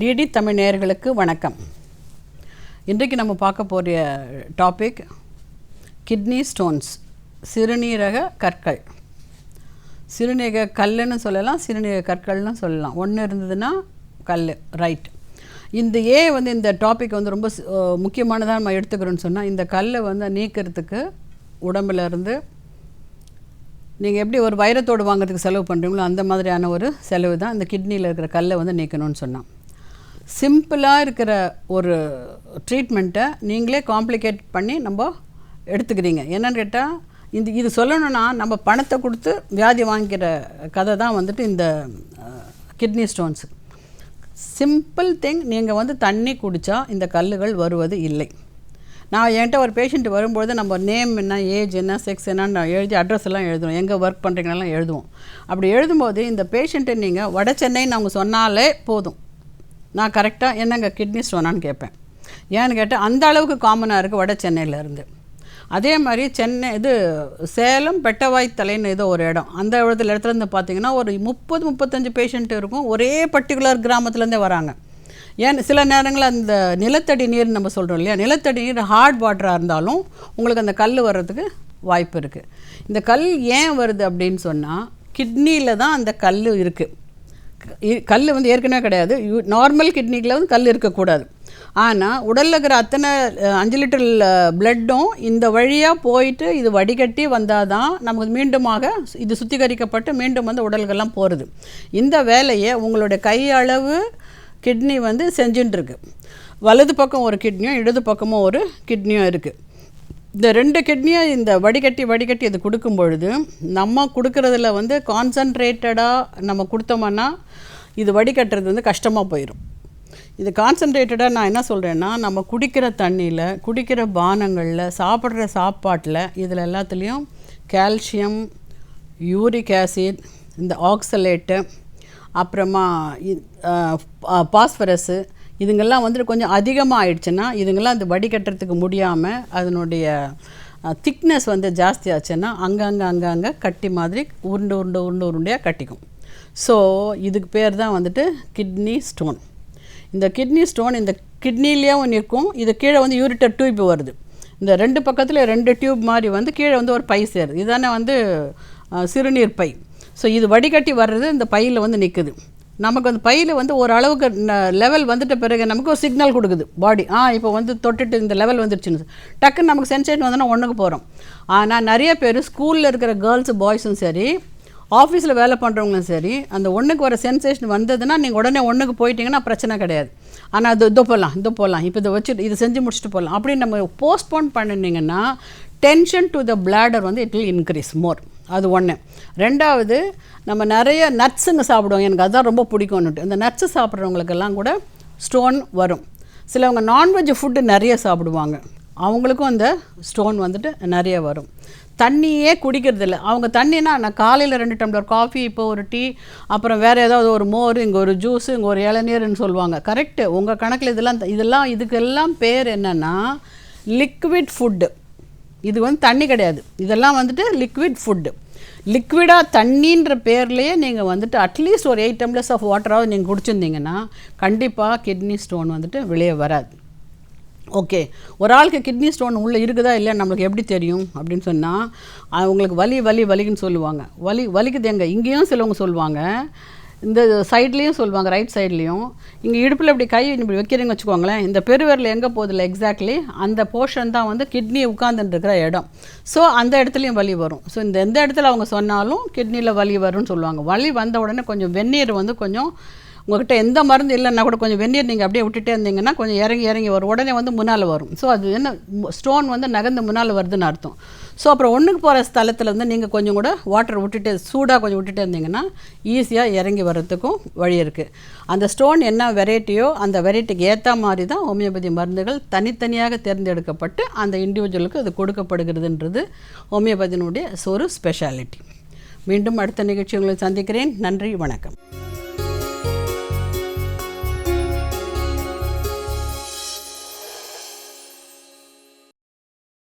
DD Tamil நேயர்களுக்கு வணக்கம். இன்றைக்கு நம்ம பார்க்க போகிற டாபிக் கிட்னி ஸ்டோன்ஸ் சிறுநீரக கற்கள். சிறுநீரக கல்லுன்னு சொல்லலாம் சிறுநீரக கற்கள்னு சொல்லலாம். ஒன்று இருந்ததுன்னா கல் ரைட் இந்த ஏ வந்து இந்த டாபிக் வந்து ரொம்ப முக்கியமானதாக நம்ம எடுத்துக்கிறோன்னு சொன்னால் இந்த கல்லை வந்து நீக்கிறதுக்கு உடம்புல இருந்து நீங்கள் எப்படி ஒரு வைரத்தோடு வாங்குறதுக்கு செலவு பண்ணுறீங்களோ அந்த மாதிரியான ஒரு செலவு தான் இந்த கிட்னியில் இருக்கிற கல்லை வந்து நீக்கணும்னு சொன்னான். சிம்பிளாக இருக்கிற ஒரு ட்ரீட்மெண்ட்டை நீங்களே காம்ப்ளிகேட் பண்ணி நம்ம எடுத்துக்கிறீங்க. என்னென்னு கேட்டால் இந்த இது சொல்லணும்னா நம்ம பணத்தை கொடுத்து வியாதி வாங்கிக்கிற கதை தான் வந்துட்டு இந்த கிட்னி ஸ்டோன்ஸு சிம்பிள் திங் நீங்கள் வந்து தண்ணி குடித்தா இந்த கல்லுகள் வருவது இல்லை. நான் என்கிட்ட ஒரு பேஷண்ட் வரும்பொழுது நம்ம நேம் என்ன ஏஜ் என்ன செக்ஸ் என்னன்னு நான் எழுதி அட்ரஸ் எல்லாம் எழுதுவோம். எங்கே ஒர்க் பண்ணுறீங்கலாம் எழுதுவோம். அப்படி எழுதும்போது இந்த பேஷண்ட்டை நீங்கள் வட சென்னைன்னு அவங்க சொன்னாலே போதும். நான் கரெக்டாக என்னங்க கிட்னி ஸ்டோனான்னு கேட்பேன். ஏன்னு கேட்டால் அந்த அளவுக்கு காமனாக இருக்குது வட சென்னையில் இருந்து. அதே மாதிரி சென்னை இது சேலம் பெட்டவாய்த்தலைன்னு ஏதோ ஒரு இடம். அந்த இடத்துல இடத்துலேருந்து பார்த்தீங்கன்னா ஒரு முப்பது முப்பத்தஞ்சு பேஷண்ட் இருக்கும். ஒரே பர்டிகுலர் கிராமத்துலேருந்தே வராங்க. ஏன் சில நேரங்களில் அந்த நிலத்தடி நீர் நம்ம சொல்கிறோம் இல்லையா? நிலத்தடி நீர் ஹார்ட் வாட்டராக இருந்தாலும் உங்களுக்கு அந்த கல் வர்றதுக்கு வாய்ப்பு இருக்குது இந்த கல் ஏன் வருது அப்படின்னு சொன்னால் கிட்னியில் தான் அந்த கல் இருக்குது கல் வந்து ஏற்கனவே கிடையாது. நார்மல் கிட்னிக்கில் வந்து கல் இருக்கக்கூடாது. ஆனால் உடலில் இருக்கிற அத்தனை அஞ்சு லிட்டர் பிளட்டும் இந்த வழியாக போயிட்டு இது வடிகட்டி வந்தால் தான் நமக்கு மீண்டுமாக இது சுத்திகரிக்கப்பட்டு மீண்டும் வந்து உடல்கள்லாம் போகிறது இந்த வேலையை உங்களுடைய கையளவு கிட்னி வந்து செஞ்சுட்டுருக்கு வலது பக்கம் ஒரு கிட்னியும் இடது பக்கமும் ஒரு கிட்னியும் இருக்குது இந்த ரெண்டு கிட்னியும் இந்த வடிகட்டி வடிகட்டி இது கொடுக்கும் பொழுது நம்ம கொடுக்குறதுல வந்து கான்சன்ட்ரேட்டடாக நம்ம கொடுத்தோம்னா இது வடிகட்டுறது வந்து கஷ்டமாக போயிடும் இது கான்சன்ட்ரேட்டடாக நான் என்ன சொல்கிறேன்னா நம்ம குடிக்கிற தண்ணியில் குடிக்கிற பானங்களில் சாப்பிட்ற சாப்பாட்டில் இதில் எல்லாத்துலேயும் கால்சியம் யூரிக் ஆசிட் இந்த ஆக்சலேட்டு அப்புறமா பாஸ்பரஸு இதுங்கெல்லாம் வந்துட்டு கொஞ்சம் அதிகமாக ஆயிடுச்சுன்னா இதுங்கெல்லாம் அது வடிகட்டுறதுக்கு முடியாமல் அதனுடைய திக்னஸ் வந்து ஜாஸ்தி ஆச்சுன்னா அங்கங்கே அங்கங்கே கட்டி மாதிரி உருண்டு உருண்டு உருண்டு உருண்டையாக கட்டிக்கும். ஸோ இதுக்கு பேர் தான் வந்துட்டு கிட்னி ஸ்டோன். இந்த கிட்னி ஸ்டோன் இந்த கிட்னிலேயும் நிற்கும். இது கீழே வந்து யூரிட்டர் டியூப் வருது. இந்த ரெண்டு பக்கத்தில் ரெண்டு டியூப் மாதிரி வந்து கீழே வந்து ஒரு பை சேருது. இதுதானே வந்து சிறுநீர் பை. ஸோ இது வடிகட்டி வர்றது இந்த பையில் வந்து நிற்குது நமக்கு அந்த பையில் வந்து ஓரளவுக்கு லெவல் வந்துட்ட பிறகு நமக்கு ஒரு சிக்னல் கொடுக்குது. பாடி ஆ இப்போ வந்து தொட்டுட்டு இந்த லெவல் வந்துருச்சுன்னு டக்குன்னு நமக்கு சென்சேஷன் வந்தோன்னா ஒன்றுக்கு போகிறோம் ஆனால் நிறைய பேர் ஸ்கூலில் இருக்கிற கேர்ள்ஸு பாய்ஸும் சரி ஆஃபீஸில் வேலை பண்ணுறவங்களும் சரி அந்த ஒன்றுக்கு வர சென்சேஷன் வந்ததுன்னா நீங்கள் உடனே ஒன்றுக்கு போயிட்டீங்கன்னா பிரச்சனை கிடையாது. ஆனால் அது இதோ போகலாம் இதோ போகலாம் இப்போ இதை வச்சுட்டு இதை செஞ்சு முடிச்சுட்டு போகலாம் அப்படின்னு நம்ம போஸ்ட்போன் பண்ணினீங்கன்னா டென்ஷன் டு த பிளாடர் வந்து இட் வில் இன்க்ரீஸ் மோர் அது ஒன்று ரெண்டாவது நம்ம நிறைய நட்ஸுங்க சாப்பிடுவோம். எனக்கு அதுதான் ரொம்ப பிடிக்கும்னுட்டு. இந்த நட்ஸு சாப்பிட்றவங்களுக்கெல்லாம் கூட ஸ்டோன் வரும். சிலவங்க நான்வெஜ் ஃபுட்டு நிறைய சாப்பிடுவாங்க. அவங்களுக்கும் அந்த ஸ்டோன் வந்துட்டு நிறைய வரும். தண்ணியே குடிக்கிறதில்ல. அவங்க தண்ணினா நான் காலையில் ரெண்டு டம்ளர் காஃபி இப்போ ஒரு டீ அப்புறம் வேறு ஏதாவது ஒரு மோர் இங்கே ஒரு ஜூஸ் இங்கே ஒரு இளநீர்னு சொல்லுவாங்க. கரெக்டு உங்கள் கணக்கில் இதெல்லாம் இதெல்லாம் இதுக்கெல்லாம் பேர் என்னென்னா லிக்விட் ஃபுட்டு இது வந்து தண்ணி கிடையாது. இதெல்லாம் வந்துட்டு லிக்விட் ஃபுட்டு லிக்விடாக தண்ணின்ற பேர்லேயே நீங்கள் வந்துட்டு அட்லீஸ்ட் ஒரு எயிட் டம்ளர்ஸ் ஆஃப் வாட்டராவது நீங்கள் குடிச்சிருந்தீங்கன்னா கண்டிப்பாக கிட்னி ஸ்டோன் வந்துட்டு வெளியே வராது. ஓகே ஒரு ஆளுக்கு கிட்னி ஸ்டோன் உள்ளே இருக்குதா இல்லை நம்மளுக்கு எப்படி தெரியும்? அப்படின்னு சொன்னால் அவங்களுக்கு வலி வலி வலிக்குன்னு சொல்லுவாங்க. வலி வலிக்குது எங்கே? இங்கேயும் சிலவங்க சொல்லுவாங்க. இந்த சைட்லேயும் சொல்லுவாங்க ரைட் சைட்லேயும். இங்கே இடுப்பில் இப்படி கை இப்படி வைக்கிறீங்க வச்சுக்கோங்களேன் இந்த பெருவிரல் எங்கே போதில்ல எக்ஸாக்ட்லி அந்த போர்ஷன் தான் வந்து கிட்னி உட்காந்துருக்கிற இடம். ஸோ அந்த இடத்துலையும் வலி வரும். ஸோ இந்த எந்த இடத்துல அவங்க சொன்னாலும் கிட்னியில் வலி வரும்னு சொல்லுவாங்க. வலி வந்த உடனே கொஞ்சம் வெந்நீர் வந்து கொஞ்சம் உங்கள்கிட்ட எந்த மருந்து இல்லைன்னா கூட கொஞ்சம் வெந்நீர் நீங்கள் அப்படியே விட்டுட்டே இருந்தீங்கன்னா கொஞ்சம் இறங்கி இறங்கி வரும். உடனே வந்து முன்னால் வரும். ஸோ அது என்ன ஸ்டோன் வந்து நகர்ந்து முன்னால் வருதுன்னு அர்த்தம். ஸோ அப்புறம் ஒன்றுக்கு போகிற ஸ்தலத்தில் வந்து நீங்கள் கொஞ்சம் கூட வாட்டர் விட்டுட்டு சூடாக கொஞ்சம் விட்டுட்டே இருந்தீங்கன்னா ஈஸியாக இறங்கி வர்றதுக்கும் வழி இருக்குது அந்த ஸ்டோன் என்ன வெரைட்டியோ அந்த வெரைட்டிக்கு ஏற்ற மாதிரி தான் ஹோமியோபதி மருந்துகள் தனித்தனியாக தேர்ந்தெடுக்கப்பட்டு அந்த இண்டிவிஜுவலுக்கு அது கொடுக்கப்படுகிறதுன்றது ஹோமியோபதியினுடைய ஒரு ஸ்பெஷாலிட்டி மீண்டும் அடுத்த நிகழ்ச்சி உங்களை சந்திக்கிறேன். நன்றி வணக்கம்.